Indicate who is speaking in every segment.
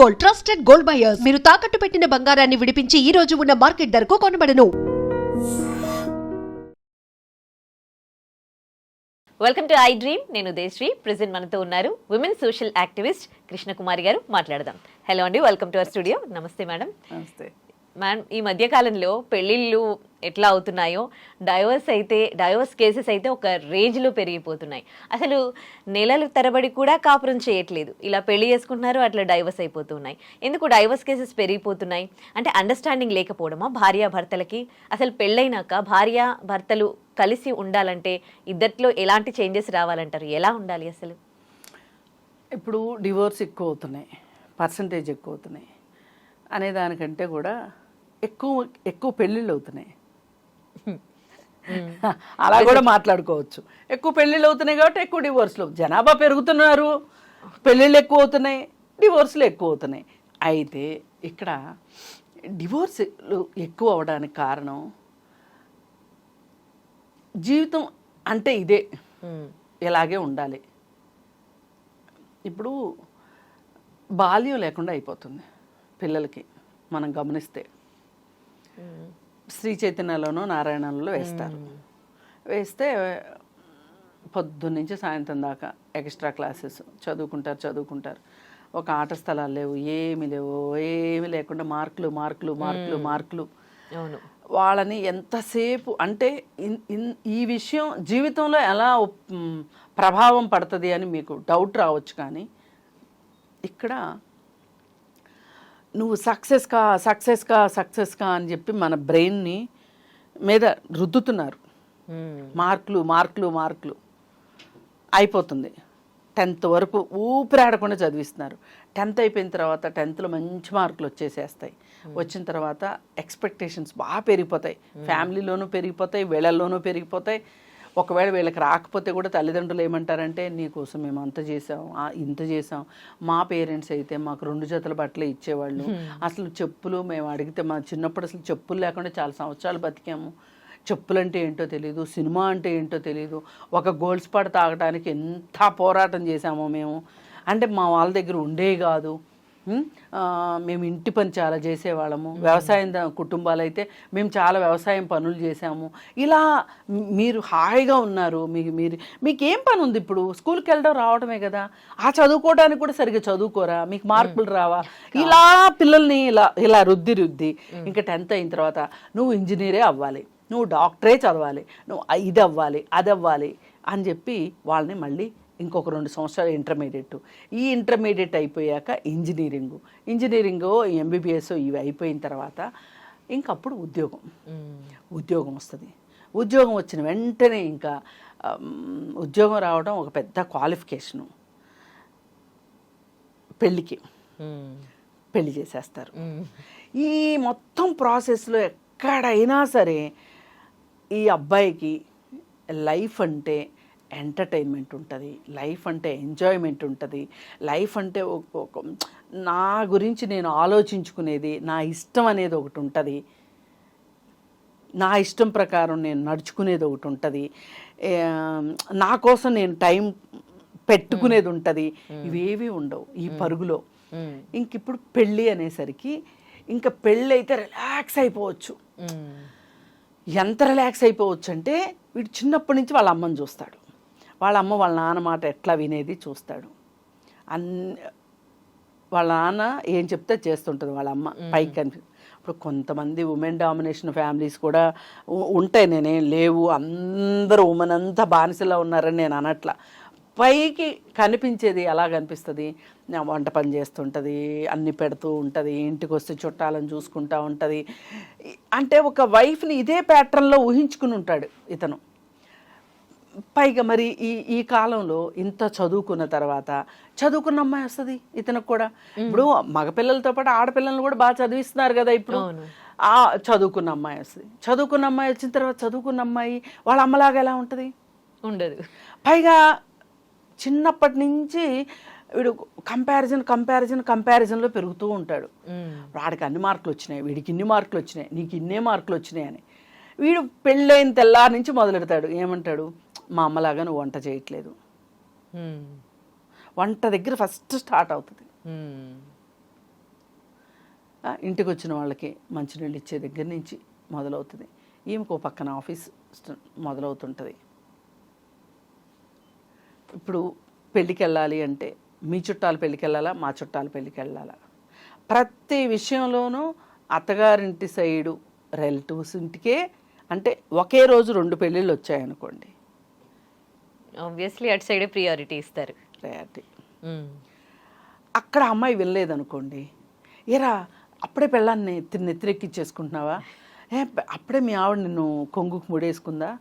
Speaker 1: Gold trusted gold buyers మీరు తాకట్టు పెట్టిన బంగారాన్ని విడిపించి ఈ రోజు ఉన్న మార్కెట్ ధరకు కొనబడను.
Speaker 2: వెల్కమ్ టు ఐ డ్రీమ్ నేను దేశ్రీ ప్రెసెంట్ మనతో ఉన్నారు విమెన్ సోషల్ యాక్టివిస్ట్ కృష్ణకుమారి గారు. మాట్లాడదాం. హలో అండి. వెల్కమ్ టు అవర్ స్టూడియో నమస్తే మేడం
Speaker 3: నమస్తే.
Speaker 2: మ్యామ్ ఈ మధ్యకాలంలో పెళ్ళిళ్ళు ఎట్లా అవుతున్నాయో డైవర్స్ అయితే డైవర్స్ కేసెస్ అయితే ఒక రేంజ్లో పెరిగిపోతున్నాయి. అసలు నెలలు తరబడి కూడా కాపురం చేయట్లేదు. ఇలా పెళ్ళి చేసుకుంటున్నారు అట్లా డైవర్స్ అయిపోతున్నాయి. ఎందుకు డైవర్స్ కేసెస్ పెరిగిపోతున్నాయి? అంటే అండర్స్టాండింగ్ లేకపోవడమా భార్యా భర్తలకి అసలు పెళ్ళైనాక భార్య భర్తలు కలిసి ఉండాలంటే ఇద్దట్లో ఎలాంటి చేంజెస్ రావాలంటారు? ఎలా ఉండాలి అసలు?
Speaker 3: ఇప్పుడు డివోర్స్ ఎక్కువ అవుతున్నాయి. పర్సంటేజ్ ఎక్కువ అవుతున్నాయి. అనే దానికంటే కూడా ఎక్కువ ఎక్కువ పెళ్ళిళ్ళు అవుతున్నాయి. అలా కూడా మాట్లాడుకోవచ్చు. ఎక్కువ పెళ్ళిళ్ళు అవుతున్నాయి కాబట్టి ఎక్కువ డివోర్స్లు. జనాభా పెరుగుతున్నారు. పెళ్ళిళ్ళు ఎక్కువ అవుతున్నాయి. డివోర్స్లు ఎక్కువ అవుతున్నాయి. అయితే ఇక్కడ డివోర్స్లు ఎక్కువ అవడానికి కారణం జీవితం అంటే ఇదే. ఇలాగే ఉండాలి. ఇప్పుడు బాల్యం లేకుండా అయిపోతుంది పిల్లలకి మనం గమనిస్తే. శ్రీ చైతన్యలోనూ నారాయణలో వేస్తారు. వేస్తే పొద్దున్నుంచి సాయంత్రం దాకా ఎక్స్ట్రా క్లాసెస్. చదువుకుంటారు చదువుకుంటారు. ఒక ఆట స్థలాలు లేవు ఏమి లేవు ఏమి లేకుండా మార్కులు మార్కులు మార్కులు మార్కులు.
Speaker 2: అవును.
Speaker 3: వాళ్ళని ఎంతసేపు అంటే ఇన్- ఇన్- ఈ విషయం జీవితంలో ఎలా ప్రభావం పడుతుంది అని మీకు డౌట్ రావచ్చు కానీ ఇక్కడ నువ్వు సక్సెస్ కా సక్సెస్ కా సక్సెస్ కా అని చెప్పి మన బ్రెయిన్ని మీద రుద్దుతున్నారు.
Speaker 2: మ్మ్.
Speaker 3: మార్కులు మార్కులు మార్కులు. అయిపోతుంది. టెన్త్ వరకు ఊపిరాడకుండా చదివిస్తున్నారు. టెన్త్ అయిపోయిన తర్వాత టెన్త్లో మంచి మార్కులు వచ్చేసేస్తాయి. వచ్చిన తర్వాత ఎక్స్పెక్టేషన్స్ బాగా పెరిగిపోతాయి. ఫ్యామిలీలోనూ పెరిగిపోతాయి వీళ్ళల్లోనూ పెరిగిపోతాయి. ఒకవేళ వీళ్ళకి రాకపోతే కూడా తల్లిదండ్రులు ఏమంటారంటే నీకోసం మేము అంత చేసాం ఇంత చేసాం మా పేరెంట్స్ అయితే మాకు రెండు జతల బట్టలే ఇచ్చేవాళ్ళు. అసలు చెప్పులు మేము అడిగితే మా చిన్నప్పుడు అసలు చెప్పులు లేకుండా చాలా సంవత్సరాలు బతికాము. చెప్పులు అంటే ఏంటో తెలియదు సినిమా అంటే ఏంటో తెలియదు ఒక గోల్డ్ స్పాట్ తాగడానికి ఎంత పోరాటం చేశామో మేము. అంటే మా వాళ్ళ దగ్గర ఉండే కాదు. మేము ఇంటి పని చాలా చేసేవాళ్ళము. వ్యవసాయం కుటుంబాలు అయితే మేము చాలా వ్యవసాయం పనులు చేసాము ఇలా మీరు హాయిగా ఉన్నారు. మీకు మీరు మీకు ఏం పని ఉంది ఇప్పుడు? స్కూల్కి వెళ్ళడం రావడమే కదా. ఆ చదువుకోవడానికి కూడా సరిగ్గా చదువుకోరా? మీకు మార్కులు రావా? ఇలా పిల్లల్ని ఇలా ఇలా రుద్ది రుద్ది ఇంకా టెన్త్ అయిన తర్వాత నువ్వు ఇంజనీరే అవ్వాలి. నువ్వు డాక్టరే చదవాలి. నువ్వు ఇది అవ్వాలి అది అవ్వాలి అని చెప్పి వాళ్ళని మళ్ళీ ఇంకొక రెండు సంవత్సరాలు ఇంటర్మీడియట్. ఈ ఇంటర్మీడియట్ అయిపోయాక ఇంజనీరింగు. ఇంజనీరింగు ఎంబీబీఎస్ ఇవి అయిపోయిన తర్వాత ఇంకప్పుడు ఉద్యోగం. ఉద్యోగం వస్తుంది. ఉద్యోగం వచ్చిన వెంటనే ఇంకా ఉద్యోగం రావడం ఒక పెద్ద క్వాలిఫికేషను. పెళ్ళికి. పెళ్ళి చేసేస్తారు. ఈ మొత్తం ప్రాసెస్లో ఎక్కడైనా సరే ఈ అబ్బాయికి లైఫ్ అంటే ఎంటర్టైన్మెంట్ ఉంటుంది లైఫ్ అంటే ఎంజాయ్మెంట్ ఉంటుంది. లైఫ్ అంటే నా గురించి నేను ఆలోచించుకునేది నా ఇష్టం అనేది ఒకటి ఉంటుంది. నా ఇష్టం ప్రకారం నేను నడుచుకునేది ఒకటి ఉంటుంది. నా కోసం నేను టైం పెట్టుకునేది ఉంటుంది. ఇవేవి ఉండవు ఈ పరుగులో. ఇంక ఇప్పుడు పెళ్ళి అనేసరికి ఇంకా పెళ్ళి అయితే రిలాక్స్ అయిపోవచ్చు. ఎంత రిలాక్స్ అయిపోవచ్చు అంటే వీడు చిన్నప్పటి నుంచి వాళ్ళ అమ్మని చూస్తాడు. వాళ్ళ అమ్మ వాళ్ళ నాన్న మాట ఎట్లా వినేది చూస్తాడు. అన్ని వాళ్ళ నాన్న ఏం చెప్తే చేస్తుంటుంది వాళ్ళ అమ్మ పైకి కనిపి ఇప్పుడు కొంతమంది ఉమెన్ డామినేషన్ ఫ్యామిలీస్ కూడా ఉంటాయి. నేనేం లేవు. అందరూ ఉమెన్ అంతా బానిసలా ఉన్నారని నేను అనట్లా. పైకి కనిపించేది ఎలా కనిపిస్తుంది వంట పని చేస్తుంటుంది అన్ని పెడుతూ ఉంటుంది ఇంటికి వస్తే చుట్టాలను చూసుకుంటూ ఉంటుంది. అంటే ఒక వైఫ్ని ఇదే ప్యాటర్న్లో ఊహించుకుని ఉంటాడు ఇతను. పైగా మరి ఈ ఈ కాలంలో ఇంత చదువుకున్న తర్వాత చదువుకున్న అమ్మాయి వస్తుంది ఇతనికి కూడా. ఇప్పుడు మగపిల్లలతో పాటు ఆడపిల్లల్ని కూడా బాగా చదివిస్తున్నారు కదా ఇప్పుడు. ఆ చదువుకున్న అమ్మాయి వస్తుంది. చదువుకున్న అమ్మాయి వచ్చిన తర్వాత చదువుకున్న అమ్మాయి వాళ్ళ అమ్మలాగా ఎలా ఉంటుంది?
Speaker 2: ఉండదు.
Speaker 3: పైగా చిన్నప్పటి నుంచి వీడు కంపారిజన్ కంపారిజన్ కంపారిజన్లో పెరుగుతూ ఉంటాడు. వాడికి అన్ని మార్కులు వచ్చినాయి వీడికి ఇన్ని మార్కులు వచ్చినాయి నీకు ఇన్నే మార్కులు వచ్చినాయి అని. వీడు పెళ్ళైన తెల్లారి నుంచి మొదలెడతాడు. ఏమంటాడు? మా అమ్మలాగా నువ్వు వంట చేయట్లేదు. వంట దగ్గర ఫస్ట్ స్టార్ట్ అవుతుంది. ఇంటికి వచ్చిన వాళ్ళకి మంచినీళ్ళు ఇచ్చే దగ్గర నుంచి మొదలవుతుంది. ఈమెకు పక్కన ఆఫీస్ మొదలవుతుంటుంది. ఇప్పుడు పెళ్ళికి వెళ్ళాలి అంటే మీ చుట్టాలు పెళ్ళికి వెళ్ళాలా మా చుట్టాలు పెళ్ళికి వెళ్ళాలా ప్రతి విషయంలోనూ అత్తగారింటి సైడు రిలేటివ్స్ ఇంటికే అంటే ఒకే రోజు రెండు పెళ్ళిళ్ళు వచ్చాయనుకోండి
Speaker 2: ఆబ్వియస్లీ అటు సైడే ప్రియారిటీ ఇస్తారు.
Speaker 3: ప్రయారిటీ
Speaker 2: మ్మ్.
Speaker 3: అక్కడ అమ్మాయి వెళ్ళలేదనుకోండి ఏరా అప్పుడే పెళ్ళాన్ని నెత్తి నెత్తిరెక్కిచ్చేసుకుంటున్నావా? ఏ అప్పుడే మీ ఆవిడ నిన్ను కొంగుకు ముడేసుకుందా?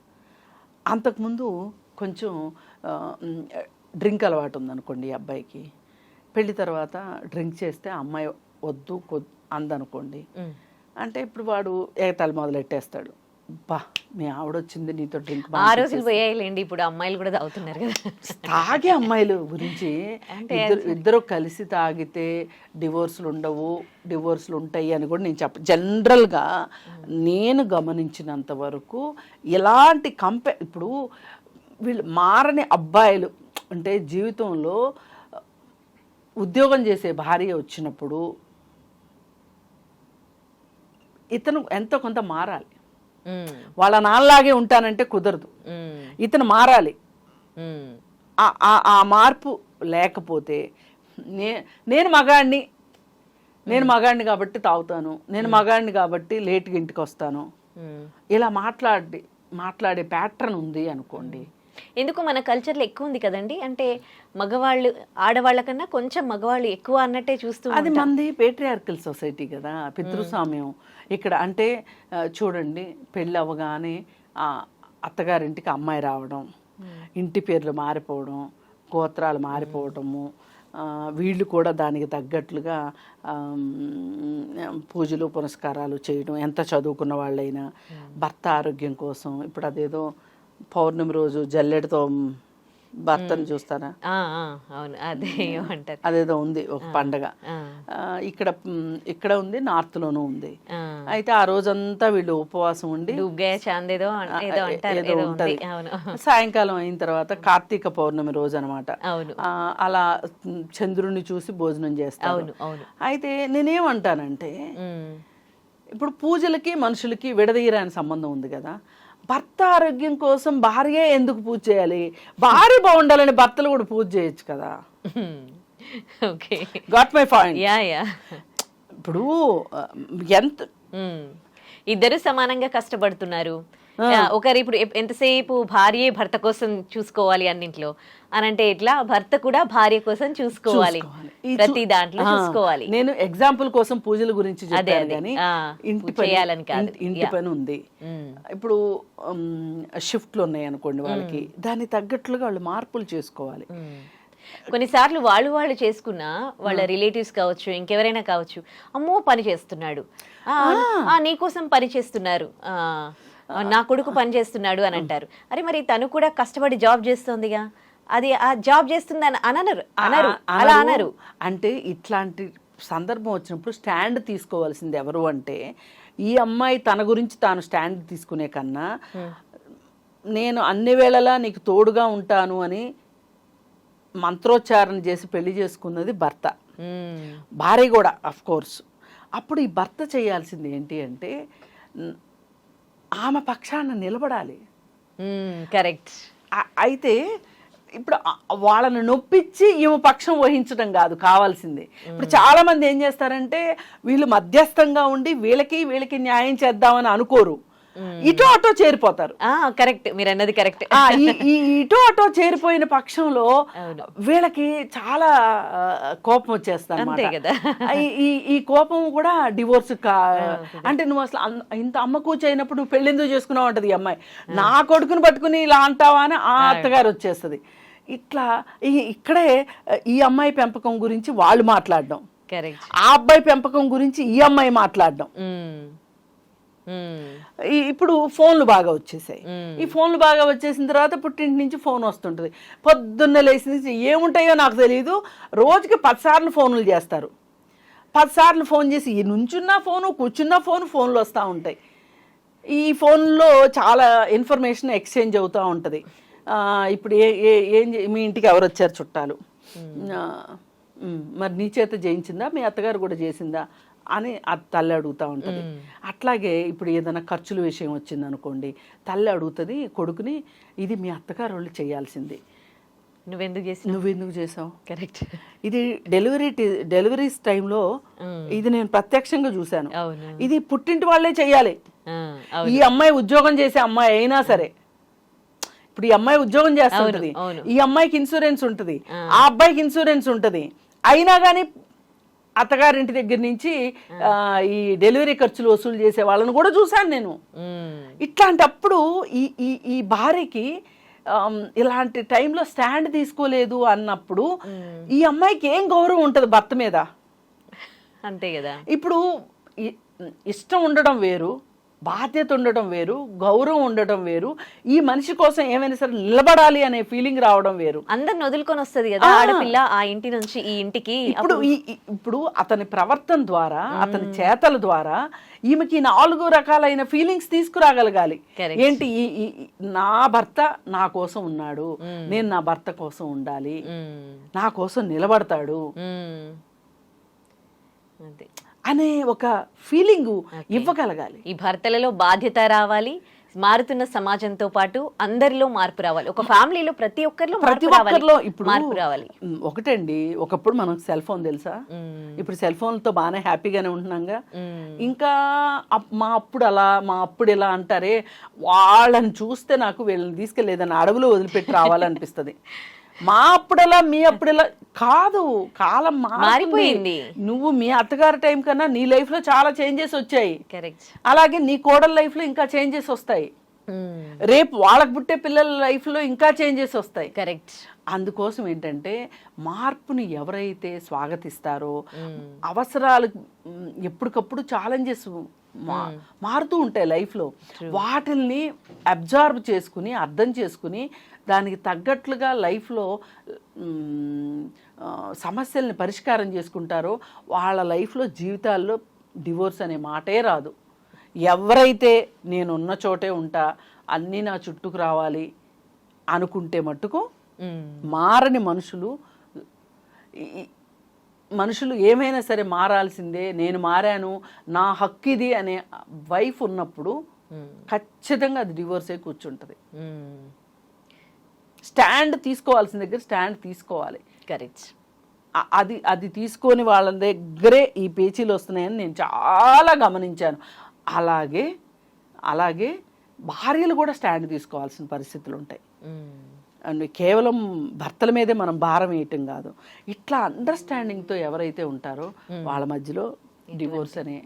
Speaker 3: అంతకుముందు కొంచెం డ్రింక్ అలవాటు ఉందనుకోండి ఈ అబ్బాయికి. పెళ్ళి తర్వాత డ్రింక్ చేస్తే అమ్మాయి వద్దు అందనుకోండి.
Speaker 2: మ్మ్.
Speaker 3: అంటే ఇప్పుడు వాడు ఏగతాలు మొదలెట్టేస్తాడు. బా మీ ఆవిడ వచ్చింది నీతో డ్రింక్
Speaker 2: ఆ రోజులు పోయాయిలేండి ఇప్పుడు అమ్మాయిలు కూడా తాగుతున్నారు కదా
Speaker 3: తాగే అమ్మాయిలు గురించి ఇద్దరు ఇద్దరు కలిసి తాగితే డివోర్స్లు ఉండవు డివోర్స్లు ఉంటాయి అని కూడా నేను చెప్ప జనరల్గా నేను గమనించినంత వరకు ఎలాంటి కంపే ఇప్పుడు వీళ్ళు మారని అబ్బాయిలు అంటే జీవితంలో ఉద్యోగం చేసే భార్య వచ్చినప్పుడు ఇతను ఎంతో కొంత మారాలి. వాళ్ళ నాన్నలాగే ఉంటానంటే కుదరదు. ఇతను మారాలి. ఆ- మార్పు లేకపోతే నే నేను మగాడిని నేను మగాడిని కాబట్టి తాగుతాను. నేను మగాడిని కాబట్టి లేట్గా ఇంటికి వస్తాను. ఇలా మాట్లాడి మాట్లాడే ప్యాటర్న్ ఉంది అనుకోండి.
Speaker 2: ఎందుకు మన కల్చర్లో ఎక్కువ ఉంది కదండి? అంటే మగవాళ్ళు ఆడవాళ్ళ కన్నా కొంచెం మగవాళ్ళు ఎక్కువ అన్నట్టే చూస్తూ
Speaker 3: అది మంది పేట్రియార్కల్ సొసైటీ కదా పితృస్వామ్యం. ఇక్కడ అంటే చూడండి పెళ్ళి అవ్వగానే అత్తగారింటికి అమ్మాయి రావడం ఇంటి పేర్లు మారిపోవడం గోత్రాలు మారిపోవడము వీళ్ళు కూడా దానికి తగ్గట్లుగా పూజలు పునస్కారాలు చేయడం ఎంత చదువుకున్న వాళ్ళైనా భర్త ఆరోగ్యం కోసం ఇప్పుడు అదేదో పౌర్ణమి రోజు జల్లెడతో భర్తను
Speaker 2: ఆ, అవును. అదే అంటారు
Speaker 3: అదేదో ఉంది ఒక పండగ. ఇక్కడ ఇక్కడ ఉంది నార్త్ లోనూ ఉంది. అయితే ఆ రోజంతా వీళ్ళు ఉపవాసం ఉండి
Speaker 2: ఏదో
Speaker 3: ఉంటది. సాయంకాలం అయిన తర్వాత కార్తీక పౌర్ణమి రోజు అనమాట అలా మ్, చంద్రుడిని చూసి భోజనం
Speaker 2: అవును
Speaker 3: అయితే నేనేమంటానంటే. ఇప్పుడు పూజలకి మనుషులకి విడదీయరాని సంబంధం ఉంది కదా. భర్త ఆరోగ్యం కోసం భార్య ఎందుకు పూజ చేయాలి? భార్య బాగుండాలని భర్తలు కూడా పూజ చేయొచ్చు కదా.
Speaker 2: Okay.
Speaker 3: Got my point
Speaker 2: yeah yeah.
Speaker 3: ఇప్పుడు ఎంత.
Speaker 2: ఇద్దరు సమానంగా కష్టపడుతున్నారు. ఒకరు ఇప్పుడు ఎంతసేపు భార్య భర్త కోసం చూసుకోవాలి అన్నింట్లో? అని అంటే ఎట్లా? భర్త కూడా భార్య కోసం చూసుకోవాలి. ప్రతి దాంట్లో చూసుకోవాలి.
Speaker 3: నేను ఎగ్జాంపుల్ కోసం పూజల గురించి చెప్పాను. కానీ ఇంటి
Speaker 2: చేయాలని కాదు.
Speaker 3: ఇంటి-. పని ఉంది. ఇప్పుడు షిఫ్ట్లు ఉన్నాయి అనుకోండి వాళ్ళకి. దానికి తగ్గట్లుగా వాళ్ళు మార్పులు చేసుకోవాలి.
Speaker 2: కొన్నిసార్లు వాళ్ళు వాళ్ళు చేసుకున్న వాళ్ళ రిలేటివ్స్ కావచ్చు ఇంకెవరైనా కావచ్చు అమ్మో పని చేస్తున్నాడు. నీకోసం పని చేస్తున్నారు. ఆ, నా కొడుకు పని చేస్తున్నాడు అని అంటారు. అరే మరి తను కూడా కష్టపడి జాబ్ చేస్తోందిగా. అది ఆ జాబ్ చేస్తుంది అని అనరు. అనరు అలా
Speaker 3: అనరు. అంటే ఇట్లాంటి సందర్భం వచ్చినప్పుడు స్టాండ్ తీసుకోవాల్సింది ఎవరు అంటే ఈ అమ్మాయి తన గురించి తాను స్టాండ్ తీసుకునే కన్నా నేను అన్ని వేళలా నీకు తోడుగా ఉంటాను అని మంత్రోచ్చారణ చేసి పెళ్ళి చేసుకున్నది భర్త. భార్య కూడా అఫ్ కోర్స్ అప్పుడు ఈ భర్త చేయాల్సింది ఏంటి అంటే ఆమె పక్షాన నిలబడాలి.
Speaker 2: కరెక్ట్.
Speaker 3: అయితే ఇప్పుడు వాళ్ళని నొప్పించి ఈమె పక్షం వహించడం కాదు కావాల్సింది. ఇప్పుడు చాలా మంది ఏం చేస్తారంటే వీళ్ళు మధ్యస్థంగా ఉండి వీళ్ళకి వీళ్ళకి న్యాయం చేద్దామని అనుకోరు. ఇటో అటో చేరిపోతారు.
Speaker 2: కరెక్ట్. మీరు అన్నది కరెక్ట్
Speaker 3: ఇటో అటో చేరిపోయిన పక్షంలో. వీళ్ళకి చాలా కోపం వచ్చేస్తాను
Speaker 2: అంతే కదా.
Speaker 3: ఈ ఈ కోపం కూడా డివోర్స్ కా అంటే నువ్వు అసలు ఇంత అమ్మ కూర్చో అయినప్పుడు నువ్వు పెళ్ళి ఎందుకు చేసుకున్నావు అంటది ఈ అమ్మాయి. నా కొడుకుని పట్టుకుని ఇలా అంటావా అని ఆ అత్తగారు వచ్చేస్తుంది. ఇట్లా ఈ- ఇక్కడే ఈ అమ్మాయి పెంపకం గురించి వాళ్ళు మాట్లాడడం. ఆ అబ్బాయి పెంపకం గురించి ఈ అమ్మాయి మాట్లాడడం. ఇప్పుడు ఫోన్లు బాగా వచ్చేసాయి. ఈ ఫోన్లు బాగా వచ్చేసిన తర్వాత పుట్టింటి నుంచి ఫోన్ వస్తుంటుంది. పొద్దున్న లేచి నుంచి ఏముంటాయో నాకు తెలియదు రోజుకి పదిసార్లు ఫోన్లు చేస్తారు. పదిసార్లు ఫోన్ చేసి ఈ నుంచున్న ఫోను కూర్చున్న ఫోన్ ఫోన్లు వస్తూ ఉంటాయి. ఈ ఫోన్లో చాలా ఇన్ఫర్మేషన్ ఎక్స్చేంజ్ అవుతూ ఉంటుంది. ఇప్పుడు ఏ ఏ మీ ఇంటికి ఎవరు వచ్చారు చుట్టాలు? ఆ, "ఉమ్, మరి నీ చేత చేయించిందా మీ అత్తగారు కూడా చేసిందా? అని ఆ తల్లి అడుగుతూ ఉంటుంది. అట్లాగే ఇప్పుడు ఏదైనా ఖర్చుల విషయం వచ్చింది అనుకోండి తల్లి అడుగుతుంది కొడుకుని ఇది మీ అత్తగారు వాళ్ళు చేయాల్సింది.
Speaker 2: నువ్వెందుకు చేసినావు
Speaker 3: నువ్వెందుకు చేసావు?
Speaker 2: కరెక్ట్
Speaker 3: ఇది డెలివరీ డెలివరీస్ టైంలో ఇది నేను ప్రత్యక్షంగా చూశాను. ఇది పుట్టింటి వాళ్ళే చేయాలి.
Speaker 2: అవును.
Speaker 3: ఈ అమ్మాయి ఉద్యోగం చేసే అమ్మాయి అయినా సరే. ఇప్పుడు ఈ అమ్మాయి ఉద్యోగం చేస్తుంటది. ఈ అమ్మాయికి ఇన్సూరెన్స్ ఉంటది. ఆ. అబ్బాయికి ఇన్సూరెన్స్ ఉంటది. అయినా కానీ అత్తగారింటి దగ్గర నుంచి ఈ డెలివరీ ఖర్చులు వసూలు చేసే వాళ్ళని కూడా చూశాను నేను. ఇట్లాంటప్పుడు ఈ ఈ ఈ భార్యకి ఇలాంటి టైంలో స్టాండ్ తీసుకోలేదు అన్నప్పుడు ఈ అమ్మాయికి ఏం గౌరవం ఉంటుంది భర్త మీద?
Speaker 2: అంతే కదా.
Speaker 3: ఇప్పుడు ఇష్టం ఉండడం వేరు. బాధ్యత ఉండడం వేరు గౌరవం ఉండడం వేరు ఈ మనిషి కోసం ఏమైనా సరే నిలబడాలి అనే ఫీలింగ్ రావడం వేరు.
Speaker 2: అందరిని వదులుకొని వస్తది కదా ఆడపిల్ల ఆ ఇంటి నుంచి ఈ ఇంటికి
Speaker 3: ఇప్పుడు ఇప్పుడు అతని ప్రవర్తన ద్వారా అతని చేతల ద్వారా ఈమెకి నాలుగు రకాలైన ఫీలింగ్స్ తీసుకురాగలగాలి. ఏంటి? ఈ- నా భర్త నా కోసం ఉన్నాడు నేను నా భర్త కోసం ఉండాలి నా కోసం నిలబడతాడు.
Speaker 2: ఉమ్.
Speaker 3: అనే ఒక ఫీలింగ్ ఇవ్వగలగాలి.
Speaker 2: ఈ భర్తలలో బాధ్యత రావాలి మారుతున్న సమాజంతో పాటు అందరిలో మార్పు రావాలి. ఒక ఫ్యామిలీలో ప్రతి ఒక్కరిలో
Speaker 3: ప్రతి
Speaker 2: మార్పు రావాలి.
Speaker 3: ఒక్కరిలో ఇప్పుడు
Speaker 2: మార్పు రావాలి.
Speaker 3: ఒకటండి ఒకప్పుడు మనకు సెల్ ఫోన్ తెలుసా? ఇప్పుడు సెల్ ఫోన్లతో బాగానే హ్యాపీగానే ఉంటున్నాగా. ఇంకా మా అప్పుడు అలా మా అప్పుడు ఇలా అంటారే వాళ్ళని చూస్తే నాకు వీళ్ళని తీసుకెళ్ళేదని అడవిలో వదిలిపెట్టి రావాలనిపిస్తుంది. మా అప్పుడలా మీ అప్పుడలా కాదు కాలం.
Speaker 2: మారిపోయింది.
Speaker 3: నువ్వు మీ అత్తగారి టైం కన్నా నీ లైఫ్లో చాలా చేంజెస్ వచ్చాయి.
Speaker 2: కరెక్ట్
Speaker 3: అలాగే నీ కోడల లైఫ్లో ఇంకా చేంజెస్ వస్తాయి.
Speaker 2: ఉమ్,
Speaker 3: రేపు వాళ్ళకు పుట్టే పిల్లల లైఫ్లో ఇంకా చేంజెస్ వస్తాయి.
Speaker 2: కరెక్ట్
Speaker 3: అందుకోసం ఏంటంటే మార్పుని ఎవరైతే స్వాగతిస్తారో
Speaker 2: ఉమ్,
Speaker 3: అవసరాలు ఎప్పటికప్పుడు ఛాలెంజెస్ మారుతూ ఉంటాయి లైఫ్లో. వాటిల్ని అబ్జర్వ్ చేసుకుని అర్థం చేసుకుని దానికి తగ్గట్లుగా లైఫ్లో సమస్యల్ని పరిష్కారం చేసుకుంటారో వాళ్ళ లైఫ్లో జీవితాల్లో డివోర్స్ అనే మాటే రాదు. ఎవరైతే నేను ఉన్న చోటే ఉంటా అన్నీ నా చుట్టుకు రావాలి అనుకుంటే మట్టుకు మారని మనుషులు మనుషులు ఏమైనా సరే మారాల్సిందే నేను మారాను నా హక్కు ఇది అనే వైఫ్ ఉన్నప్పుడు ఖచ్చితంగా అది డివోర్సే కూర్చుంటుంది. స్టాండ్ తీసుకోవాల్సిన దగ్గర స్టాండ్ తీసుకోవాలి.
Speaker 2: కరెక్ట్
Speaker 3: అది అది తీసుకొని వాళ్ళ దగ్గరే ఈ పేచీలు వస్తున్నాయని నేను చాలా గమనించాను. అలాగే అలాగే భార్యలు కూడా స్టాండ్ తీసుకోవాల్సిన పరిస్థితులు ఉంటాయి.
Speaker 2: ఉమ్,
Speaker 3: అండ్ కేవలం భర్తల మీదే మనం భారం వేయటం కాదు. ఇట్లా అండర్స్టాండింగ్తో ఎవరైతే ఉంటారో వాళ్ళ మధ్యలో డివోర్స్ అనే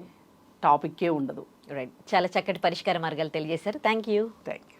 Speaker 3: టాపిక్కే ఉండదు.
Speaker 2: రైట్ చాలా చక్కటి పరిష్కార మార్గాలు తెలియజేశారు. Thank you
Speaker 3: thank you